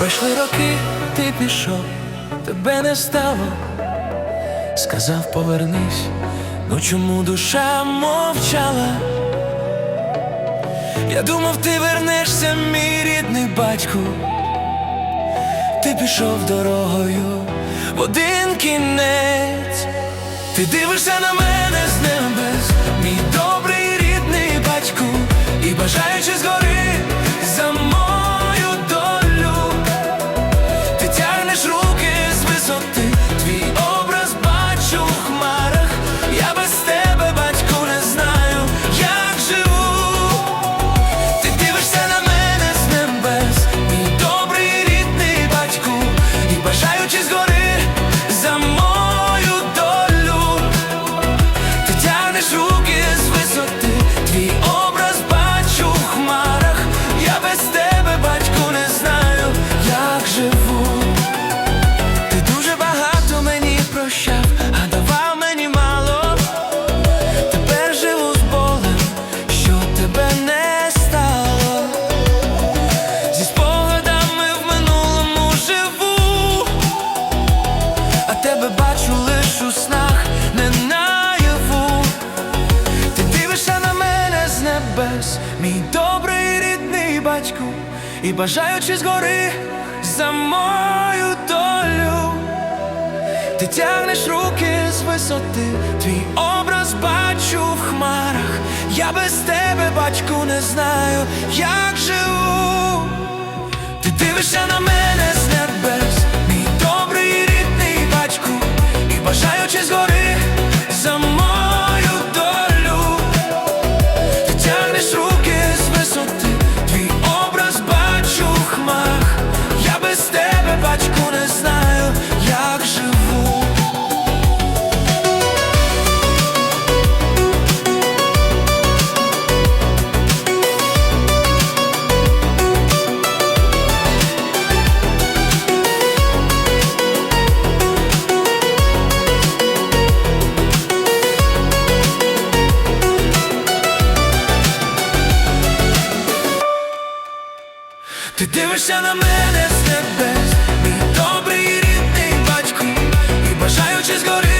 батьки, ти пішов, тебе не стало. Сказав, повернись, ну чому душа мовчала? Я думав, ти вернешся, мій рідний батьку. Ти пішов дорогою в один кінець. Ти дивишся на мене з небес, тягнеш мій добрий рідний батьку, і бажаючи згори за мою долю. Ти тягнеш руки з висоти, твій образ бачу в хмарах. Я без тебе, батьку, не знаю, як живу. Ти дивишся на мене Ти дивишся на мене з небес, мій добрий рідний батько, і бажаючи згори.